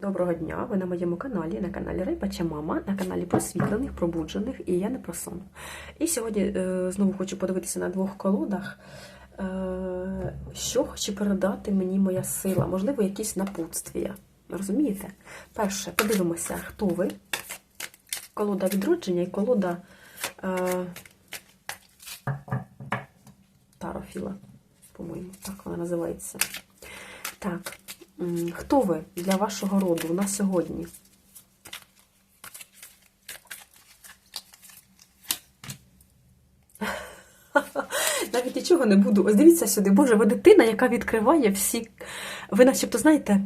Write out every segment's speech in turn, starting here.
Доброго дня! Ви на моєму каналі, на каналі Райпача Мама, на каналі просвітлених, пробуджених і я не про сон. І сьогодні е, знову хочу подивитися на двох колодах, е, що хоче передати мені моя сила, можливо, якісь напутствія. Розумієте? Перше, подивимося, хто ви. Колода відродження і колода е, Тарофіла, по-моєму, так вона називається. Так. Хто ви для вашого роду на сьогодні? Навіть нічого не буду. Ось дивіться сюди. Боже, ви дитина, яка відкриває всі. Ви начебто, знаєте,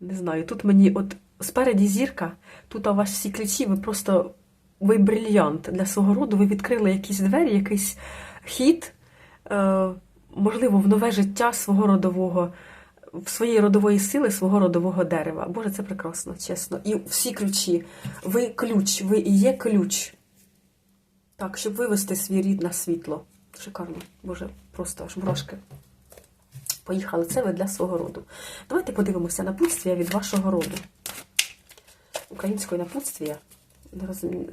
не знаю, тут мені от спереді зірка, тут у вас всі ключі, ви просто ви брильянт для свого роду, ви відкрили якісь двері, якийсь хід. Е, можливо, в нове життя свого родового, в своєї родової сили, свого родового дерева. Боже, це прекрасно, чесно. І всі ключі. Ви ключ, ви і є ключ. Так, щоб вивести свій рід на світло. Шикарно. Боже, просто аж мурашки. Поїхали. Це ви для свого роду. Давайте подивимося напутствія від вашого роду. Української напутствія.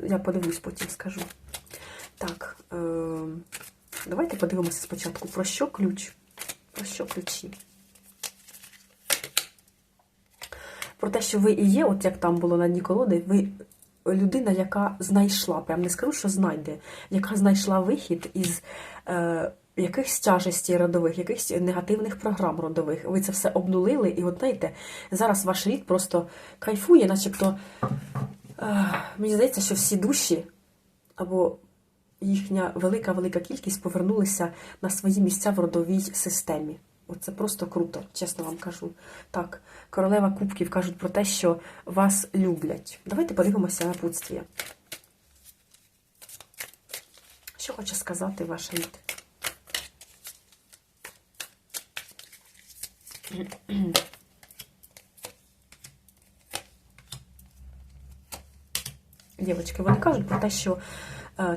Я подивлюсь, потім скажу. Так. Е Давайте подивимося спочатку, про що ключ? Про що ключі? Про те, що ви і є, от як там було на дні колоди, ви людина, яка знайшла, прям не скажу, що знайде, яка знайшла вихід із е, якихось тяжестей родових, якихось негативних програм родових. Ви це все обнулили, і от знаєте, зараз ваш рід просто кайфує, начебто, е, мені здається, що всі душі або їхня велика-велика кількість повернулися на свої місця в родовій системі. Оце просто круто, чесно вам кажу. Так, королева кубків кажуть про те, що вас люблять. Давайте подивимося на путстві. Що хоче сказати ваш рід? Дівчатки, вони кажуть про те, що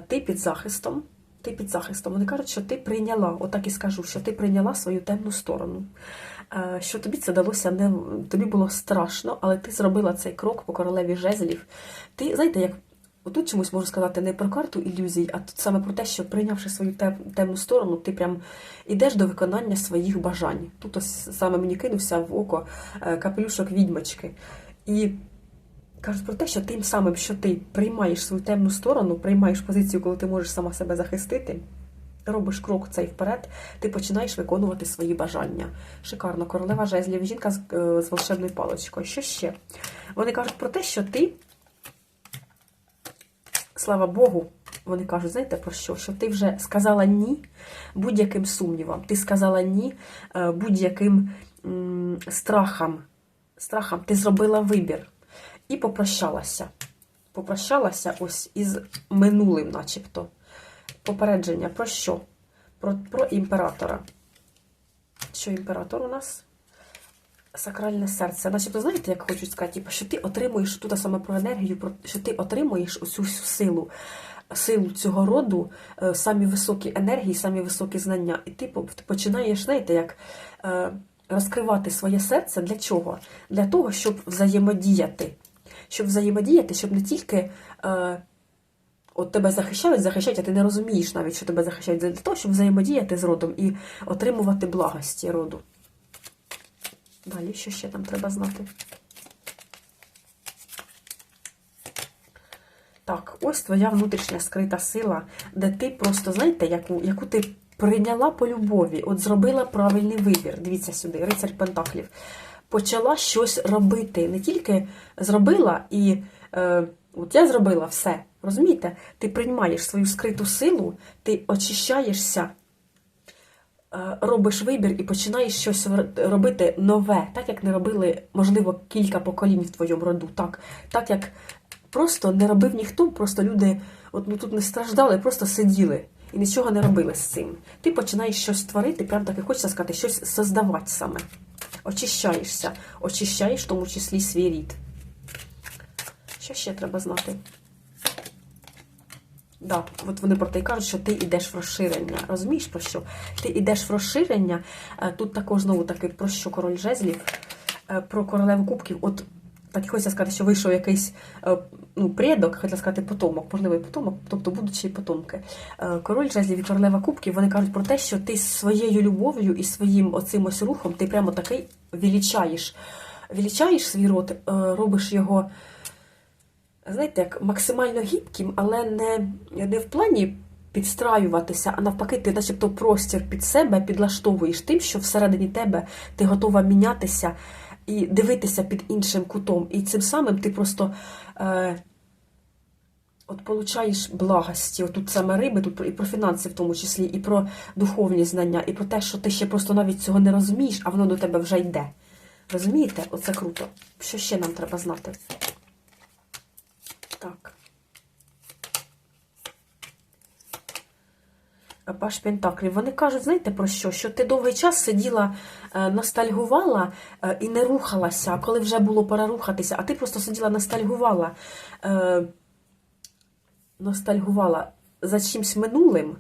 ти під захистом, ти під захистом. Вони кажуть, що ти прийняла, отак і скажу, що ти прийняла свою темну сторону. Е, що тобі це далося не тобі було страшно, але ти зробила цей крок по королеві жезлів. Ти знаєте, як тут чомусь можу сказати не про карту ілюзій, а тут саме про те, що прийнявши свою темну сторону, ти прям ідеш до виконання своїх бажань. Тут ось саме мені кинувся в око е, капелюшок відьмачки. І Кажуть про те, що тим самим, що ти приймаєш свою темну сторону, приймаєш позицію, коли ти можеш сама себе захистити, робиш крок цей вперед, ти починаєш виконувати свої бажання. Шикарно, королева жезлів, жінка з, е, з волшебною паличкою. Що ще? Вони кажуть про те, що ти, слава Богу, вони кажуть, знаєте про що? Що ти вже сказала ні будь-яким сумнівам, ти сказала ні е, будь-яким страхам. Страхам, ти зробила вибір. І попрощалася. Попрощалася ось із минулим, начебто. Попередження про що? Про про імператора. Що імператор у нас? Сакральне серце. Начебто, знаєте, як хочуть сказати, типу, що ти отримуєш тут саме про енергію, що ти отримуєш оцю всю силу, силу цього роду, е, самі високі енергії, самі високі знання. І ти починаєш, знаєте, як. Е, розкривати своє серце для чого? Для того, щоб взаємодіяти щоб взаємодіяти, щоб не тільки е, от тебе захищають, захищають, а ти не розумієш навіть, що тебе захищають, для того, щоб взаємодіяти з родом і отримувати благості роду. Далі, що ще там треба знати? Так, ось твоя внутрішня скрита сила, де ти просто, знаєте, яку яку ти прийняла по любові, от зробила правильний вибір. Дивіться сюди, рицарь Пентаклів почала щось робити. Не тільки зробила і е, от я зробила все. Розумієте? Ти приймаєш свою скриту силу, ти очищаєшся, е, робиш вибір і починаєш щось робити нове, так як не робили, можливо, кілька поколінь в твоєму роду. Так, так як просто не робив ніхто, просто люди от, ну, тут не страждали, просто сиділи. І нічого не робили з цим. Ти починаєш щось творити, прям так і хочеться сказати, щось создавати саме очищаєшся, очищаєш в тому числі свій рід. Що ще треба знати? Да, от вони про те й кажуть, що ти йдеш в розширення. Розумієш про що? Ти йдеш в розширення. Е, тут також знову таки про що король жезлів. е, про королеву кубків. От так хочеться сказати, що вийшов якийсь е, ну, предок, хотіла сказати потомок, можливий потомок, тобто будучі потомки. Е, Король жезлів і королева кубків, вони кажуть про те, що ти своєю любов'ю і своїм оцим ось рухом ти прямо такий величаєш. Величаєш свій род, е, робиш його, знаєте, як максимально гібким, але не, не в плані підстраюватися, а навпаки, ти начебто простір під себе підлаштовуєш тим, що всередині тебе ти готова мінятися і дивитися під іншим кутом. І цим самим ти просто е, от получаєш благості. От тут саме риби, тут і про фінанси в тому числі, і про духовні знання, і про те, що ти ще просто навіть цього не розумієш, а воно до тебе вже йде. Розумієте? Оце круто. Що ще нам треба знати? Так. Паш Пентаклів. Вони кажуть, знаєте про що? Що ти довгий час сиділа, е, ностальгувала е, і не рухалася, коли вже було пора рухатися, а ти просто сиділа, ностальгувала, е, ностальгувала за чимсь минулим.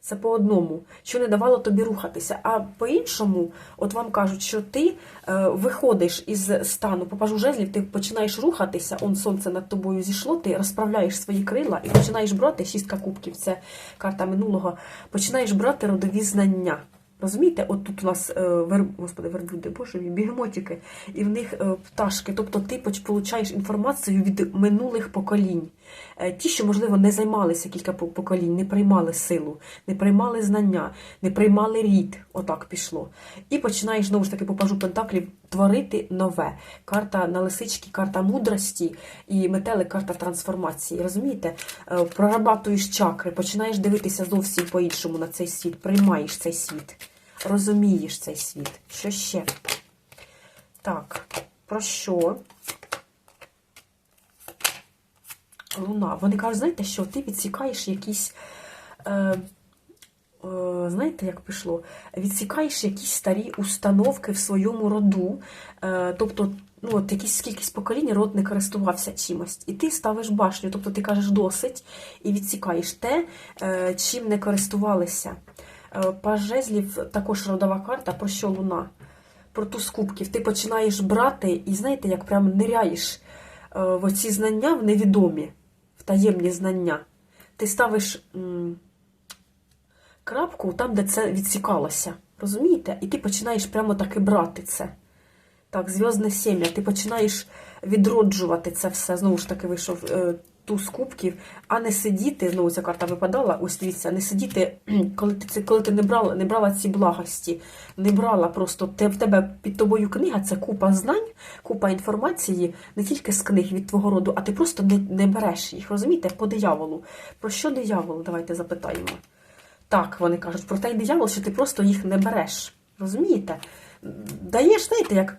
Це по одному, що не давало тобі рухатися. А по-іншому, от вам кажуть, що ти е, виходиш із стану попажу жезлів, ти починаєш рухатися, он сонце над тобою зійшло, ти розправляєш свої крила і починаєш брати шістка кубків, це карта минулого, починаєш брати родові знання. Розумієте, от тут у нас е, вер... господи, верблюди, боже бігемотики, і в них е, пташки. Тобто ти получаєш інформацію від минулих поколінь. Е, Ті, що, можливо, не займалися кілька поколінь, не приймали силу, не приймали знання, не приймали рід. Отак пішло. І починаєш знову ж таки по пажу пентаклів творити нове. Карта на лисички, карта мудрості і метелик, карта трансформації. Розумієте? Е, Прорабатуєш чакри, починаєш дивитися зовсім по-іншому на цей світ, приймаєш цей світ, розумієш цей світ. Що ще? Так, про що? Луна. Вони кажуть, знаєте, що ти відсікаєш якісь. Е, е, знаєте, як пішло? Відсікаєш якісь старі установки в своєму роду. Е, тобто, ну, от якісь кількість поколінь род не користувався чимось. І ти ставиш башню, тобто ти кажеш досить і відсікаєш те, е, чим не користувалися. Е, Паж також родова карта, про що луна? Про ту з кубків. Ти починаєш брати і знаєте, як прям ниряєш в оці знання в невідомі, в таємні знання. Ти ставиш м, крапку там, де це відсікалося. Розумієте? І ти починаєш прямо таки брати це. Так, зв'язне сім'я, ти починаєш відроджувати це все. Знову ж таки, вийшов е, туз кубків, а не сидіти, знову ця карта випадала, ось дивіться, не сидіти, коли ти, коли ти не брала, не брала ці благості, не брала просто, те, в тебе під тобою книга, це купа знань, купа інформації, не тільки з книг від твого роду, а ти просто не, не береш їх, розумієте, по дияволу. Про що диявол? Давайте запитаємо. Так, вони кажуть, про той диявол, що ти просто їх не береш. Розумієте? Даєш, знаєте, як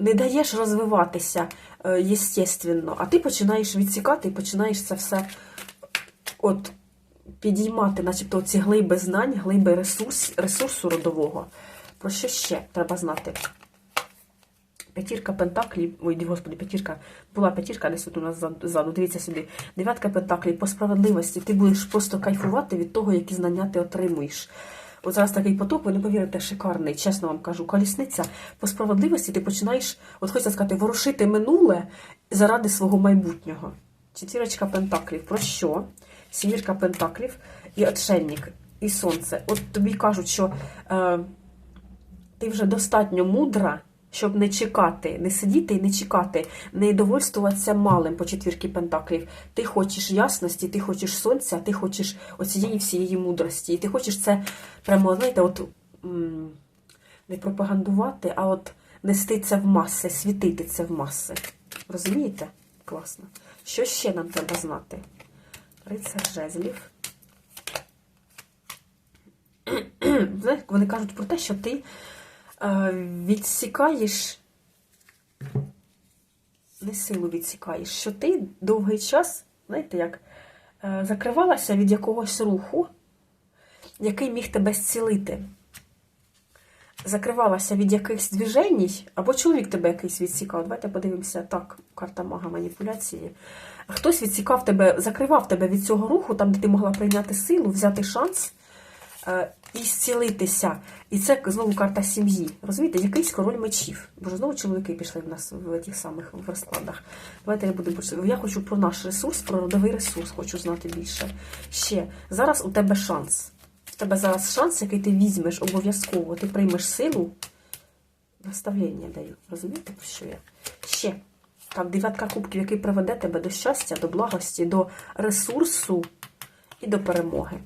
не даєш розвиватися е, єстественно, а ти починаєш відсікати і починаєш це все от підіймати, начебто ці глиби знань, глиби ресурс, ресурсу родового. Про що ще треба знати? П'ятірка пентаклів, ой, господи, п'ятірка, була п'ятірка десь тут у нас ззаду- дивіться сюди. Дев'ятка пентаклів по справедливості. Ти будеш просто кайфувати від того, які знання ти отримуєш. От зараз такий поток, ви не повірите, шикарний, чесно вам кажу, колісниця. По справедливості ти починаєш, от хочеться сказати, ворушити минуле заради свого майбутнього. Четвірочка пентаклів. Про що? Сімірка пентаклів і отшельник, і сонце. От тобі кажуть, що е, ти вже достатньо мудра, щоб не чекати, не сидіти і не чекати, не довольствуватися малим по четвірки пентаклів. Ти хочеш ясності, ти хочеш сонця, ти хочеш оцієї всієї мудрості. І ти хочеш це прямо, знаєте, от не пропагандувати, а от нести це в маси, світити це в маси. Розумієте? Класно. Що ще нам треба знати? Рицар жезлів. Вони кажуть про те, що ти відсікаєш, не силу відсікаєш, що ти довгий час, знаєте, як е, закривалася від якогось руху, який міг тебе зцілити. Закривалася від якихось движень, або чоловік тебе якийсь відсікав. Давайте подивимося так, карта мага маніпуляції. Хтось відсікав тебе, закривав тебе від цього руху, там, де ти могла прийняти силу, взяти шанс е, і зцілитися. І це знову карта сім'ї. Розумієте, якийсь король мечів. Бо ж знову чоловіки пішли в нас в тих самих в розкладах. Давайте я буду Я хочу про наш ресурс, про родовий ресурс, хочу знати більше. Ще зараз у тебе шанс. У тебе зараз шанс, який ти візьмеш обов'язково. Ти приймеш силу. Наставлення даю. Розумієте, що я? Ще. Так, дев'ятка кубків, який приведе тебе до щастя, до благості, до ресурсу і до перемоги.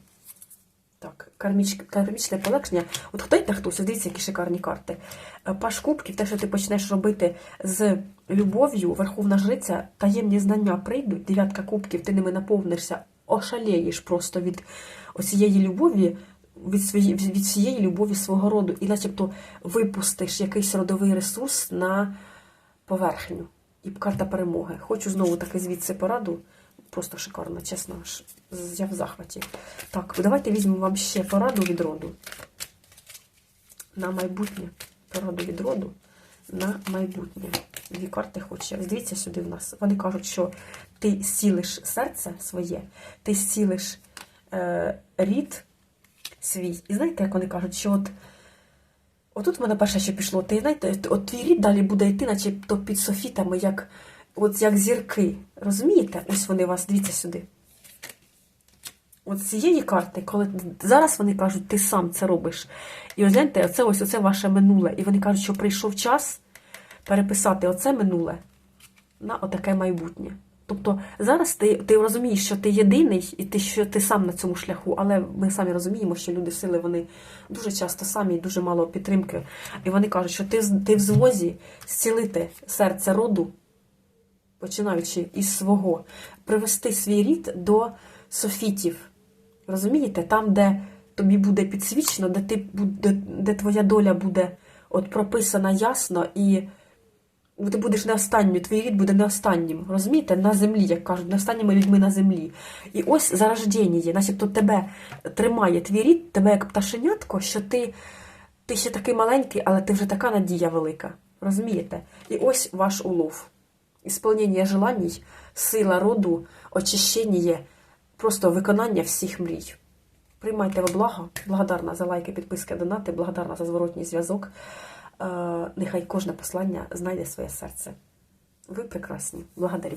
Кармічне полегшення. От хто хтось, Ось дивіться, які шикарні карти. Е, Паш кубків, те, що ти почнеш робити з любов'ю, Верховна Жриця, таємні знання прийдуть, дев'ятка кубків, ти ними наповнишся, ошалієш просто від оцієї любові, від, свої, від всієї любові свого роду, і начебто випустиш якийсь родовий ресурс на поверхню. І карта перемоги. Хочу знову таки звідси пораду. Просто шикарно, чесно. Я в захваті. Так, давайте візьмемо вам ще пораду від роду. На майбутнє. Пораду від роду на майбутнє. Дві карти хоче. Дивіться сюди в нас. Вони кажуть, що ти зцілиш серце своє, ти зцілиш е, рід свій. І знаєте, як вони кажуть, що от. Отут в мене перше, що пішло, ти знаєте, от твій рід далі буде йти, начебто під софітами, як, от як зірки. Розумієте? Ось вони вас, дивіться сюди. От з цієї карти, коли зараз вони кажуть, ти сам це робиш. І ось гляньте, оце ось оце ваше минуле. І вони кажуть, що прийшов час переписати оце минуле на отаке майбутнє. Тобто зараз ти, ти розумієш, що ти єдиний, і ти що ти сам на цьому шляху, але ми самі розуміємо, що люди сили вони дуже часто самі і дуже мало підтримки. І вони кажуть, що ти, ти в змозі зцілити серце роду, починаючи із свого, привести свій рід до софітів. Розумієте? Там, де тобі буде підсвічено, де, ти, буде, де твоя доля буде от прописана ясно і ти будеш не останньою, твій рід буде не останнім. Розумієте? На землі, як кажуть, не останніми людьми на землі. І ось зарождення, начебто тебе тримає твій рід, тебе як пташенятко, що ти, ти ще такий маленький, але ти вже така надія велика. Розумієте? І ось ваш улов. Ісполнення желаній, сила роду, очищення, просто виконання всіх мрій. Приймайте во благо. Благодарна за лайки, підписки, донати, благодарна за зворотній зв'язок. Е, Нехай кожне послання знайде своє серце. Ви прекрасні. Благодарю.